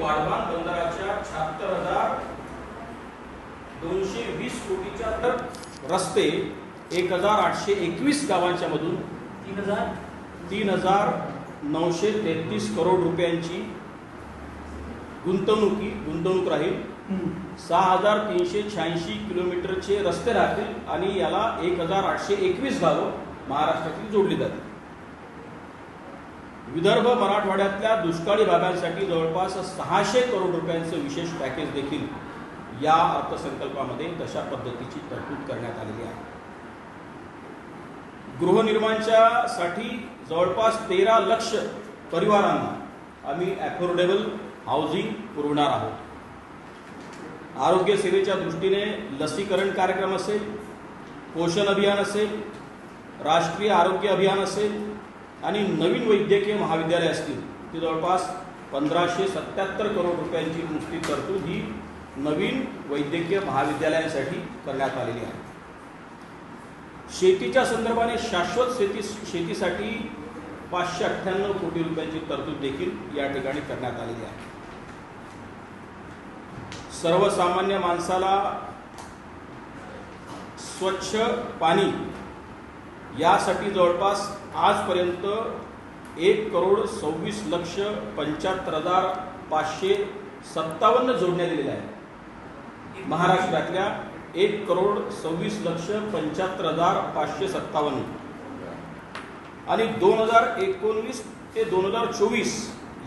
वाढवान बंदराच्या शहात्तर हजार दोनशे वीस कोटीच्या तर रस्ते एक हजार आठशे एकवीस गावांच्या मधून तीन हजार तीन हजार नऊशे तेहतीस करोड रुपयांची गुंतवणुकी गुंतवणूक राहील. सहा हजार तीनशे शहाऐंशी किलोमीटरचे रस्ते राहतील आणि याला एक हजार आठशे एकवीस गावं महाराष्ट्रातील जोडली जातील. विदर्भ मराठवाड्यातल्या दुष्काळी भागांसाठी जवळपास सहाशे करोड रुपयांचं विशेष पॅकेज देखील या अर्थसंकल्पामध्ये तशा पद्धतीची तरतूद करण्यात आलेली आहे. गृहनिर्माणच्या साठी जवळपास तेरा लक्ष परिवारांना आम्ही ॲफोर्डेबल हाऊसिंग पुरवणार आहोत. आरोग्य सेवेच्या दृष्टीने लसीकरण कार्यक्रम असेल पोषण अभियान असेल राष्ट्रीय आरोग्य अभियान असेल आणि नवीन वैद्यकीय महाविद्यालय असतील ती जवळपास पंधराशे सत्याहत्तर करोड रुपयांची नुसती तरतूद ही नवीन वैद्यकीय महाविद्यालयांसाठी करण्यात आलेली आहे. शेतीच्या संदर्भाने शाश्वत शेती शेतीसाठी पाचशे अठ्ठ्याण्णव कोटी रुपयांची तरतूद देखील या ठिकाणी करण्यात आलेली आहे. सर्वसामान्य माणसाला स्वच्छ पाणी यासाठी जवळपास आजपर्यंत एक करोड सव्वीस लक्ष पंच्याहत्तर हजार पाचशे सत्तावन्न जोडण्या दिलेल्या आहेत. महाराष्ट्रातल्या एक करोड सव्वीस लक्ष पंच्याहत्तर हजार पाचशे सत्तावन्न. आणि दोन हजार एकोणवीस ते दोन हजार चोवीस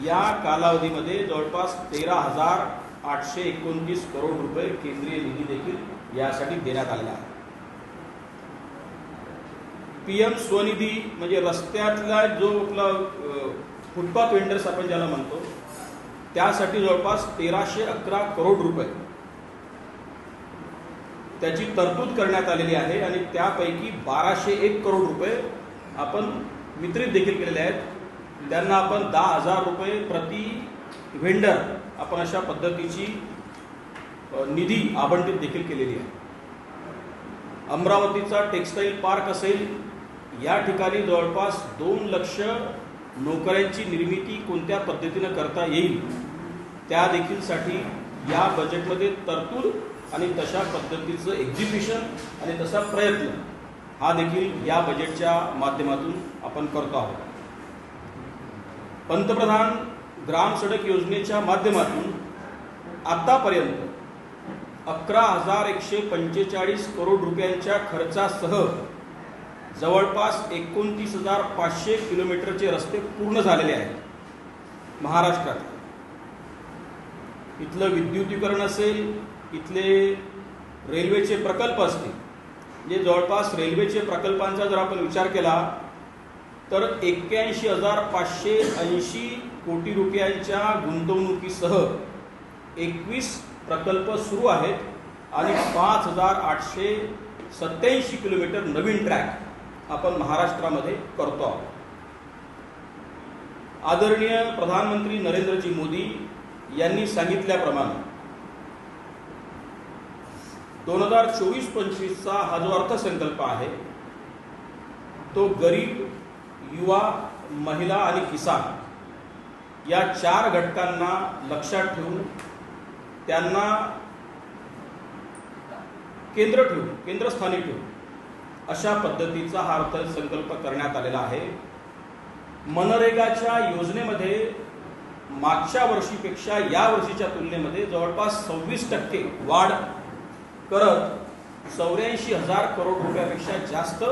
या कालावधीमध्ये जवळपास तेरा हजार आठशे एकोणतीस करोड रुपये केंद्रीय निधी देखील यासाठी देण्यात आलेला आहे. पी एम स्वनिधी म्हणजे रस्त्यातला जो आपला फुटपाथ वेंडर्स आपण ज्याला म्हणतो त्यासाठी जवळपास तेराशे अकरा करोड रुपये. त्याची तरतूद करण्यात आलेली आहे आणि त्यापैकी बाराशे एक करोड रुपये आपण वितरित देखील केलेले आहेत. त्यांना आपण दहा हजार रुपये प्रति व्हेंडर आपण अशा पद्धतीची निधी आवंटित देखील केलेली आहे. अमरावतीचा टेक्स्टाईल पार्क असेल या ठिकाणी जवळपास दोन लक्ष नोकऱ्यांची निर्मिती कोणत्या पद्धतीनं करता येईल त्या देखीलसाठी या बजेटमध्ये तरतूद आणि तशा पद्धतीचं एक्झिबिशन आणि तसा प्रयत्न हा देखील या बजेटच्या माध्यमातून आपण करतो आहोत. पंतप्रधान ग्राम सडक योजनेच्या माध्यमातून आत्तापर्यंत अकरा हजार एकशे पंचेचाळीस करोड रुपयांच्या खर्चासह जवळपास एकोणतीस हजार पाचशे किलोमीटरचे रस्ते पूर्ण झालेले आहेत. महाराष्ट्रात. इथलं विद्युतीकरण असेल इथले रेल्वेचे प्रकल्प असतील म्हणजे जवळपास रेल्वेचे प्रकल्पांचा जर आपण विचार केला तर एक्क्याऐंशी हजार पाचशे ऐंशी कोटी रुपयांच्या गुंतवणुकीसह एकवीस प्रकल्प सुरू आहेत आणि पाच हजार आठशे सत्याऐंशी किलोमीटर नवीन ट्रॅक. आपण महाराष्ट्रामध्ये करतो आहोत. आदरणीय प्रधानमंत्री नरेंद्रजी मोदी यांनी सांगितल्याप्रमाणे दोन हजार चोवीस पंचवीसचा हा जो अर्थसंकल्प आहे तो गरीब युवा महिला आणि किसान या चार घटकांना लक्षात ठेवून त्यांना केंद्र ठेवून केंद्रस्थानी ठेवून अशा पद्धतीचा हा अर्थसंकल्प करण्यात आलेला आहे. मनरेगाच्या योजनेमध्ये मागच्या वर्षीपेक्षा या वर्षीच्या तुलनेमध्ये जवळपास सव्वीस टक्के वाढ करत चौऱ्याऐंशी हजार करोड रुपयापेक्षा जास्त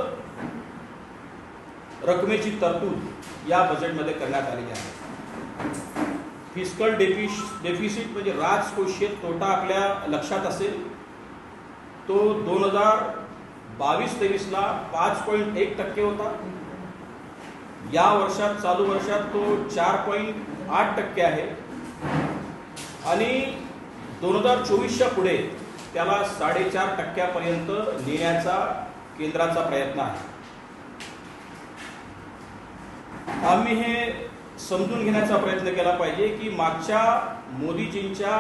रकमेची तरतूद या बजेटमध्ये करण्यात आलेली आहे. फिस्कल डेफिश डेफिसिट म्हणजे राजकोषीय तोटा आपल्या लक्षात असेल तो दोन हजार बावीस तेवीसला पाच पॉईंट एक टक्के होता. या वर्षात चालू वर्षात तो चार पॉईंट आठ टक्के आहे. आणि दोन हजार चोवीसच्या पुढे त्याला साडेचार टक्क्यापर्यंत नेण्याचा केंद्राचा प्रयत्न आहे. आम्ही हे समजून घेण्याचा प्रयत्न केला पाहिजे की मागच्या मोदीजींच्या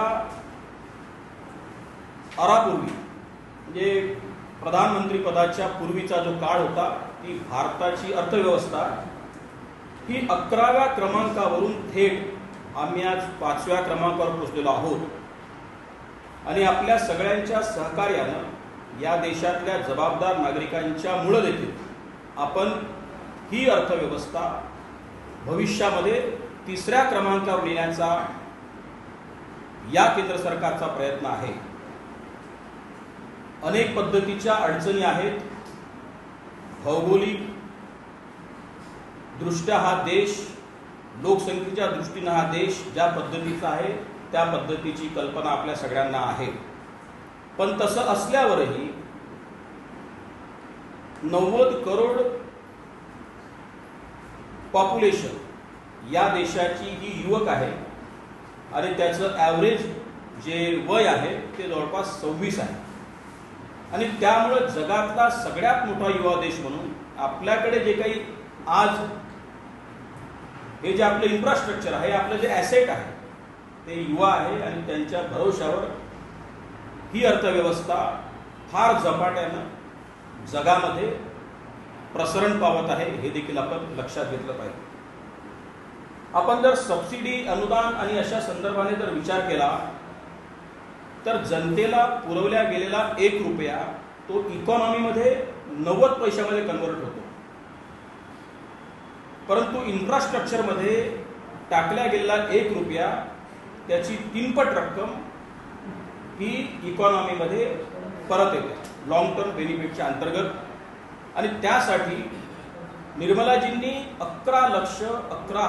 अरापूर्वी म्हणजे प्रधानमंत्री पदाच्या पूर्वीचा जो काळ होता ती भारताची अर्थव्यवस्था. ही अकराव्या क्रमांकावरून थेट आम्ही आज पाचव्या क्रमांकावर पोचलेलो आहोत. आणि आपल्या सगळ्यांच्या सहकार्यानं या देशातल्या जबाबदार नागरिकांच्या मुळं देखील आपण ही अर्थव्यवस्था भविष्यामध्ये तिसऱ्या क्रमांकावर नेण्याचा या केंद्र सरकारचा प्रयत्न आहे. अनेक पद्धतीच्या अडचणी आहेत. भौगोलिक दृष्ट्या हा देश लोकसंख्येच्या दृष्टीनं हा देश ज्या पद्धतीचा आहे त्या पद्धतीची कल्पना आपल्या सगळ्यांना आहे. पण तसं असल्यावरही नव्वद करोड पॉप्युलेशन या देशाची ही युवक आहे आणि त्याचं ॲव्हरेज जे वय आहे ते जवळपास सव्वीस आहे. आणि त्यामुळं जगातला सगळ्यात मोठा युवा देश म्हणून आपल्याकडे जे काही आज हे जे आपलं इन्फ्रास्ट्रक्चर आहे आपलं जे ॲसेट आहे ते युवा आहे आणि त्यांच्या भरोशावर ही अर्थव्यवस्था फार झपाट्यानं जगामध्ये प्रसरण पावत आहे हे देखील आपण लक्षात घेतलं पाहिजे. आपण जर सबसिडी अनुदान आणि अशा संदर्भाने जर विचार केला तर जनतेला पुरवल्या गेलेला एक रुपया तो इकॉनॉमीमध्ये नव्वद पैशामध्ये कन्वर्ट होतो. परंतु इन्फ्रास्ट्रक्चरमध्ये टाकल्या गेलेला एक रुपया त्याची तीनपट रक्कम ही इकॉनॉमीमध्ये परत येते. लॉंग टर्म बेनिफिटच्या अंतर्गत. आणि त्यासाठी निर्मलाजींनी अकरा लक्ष अकरा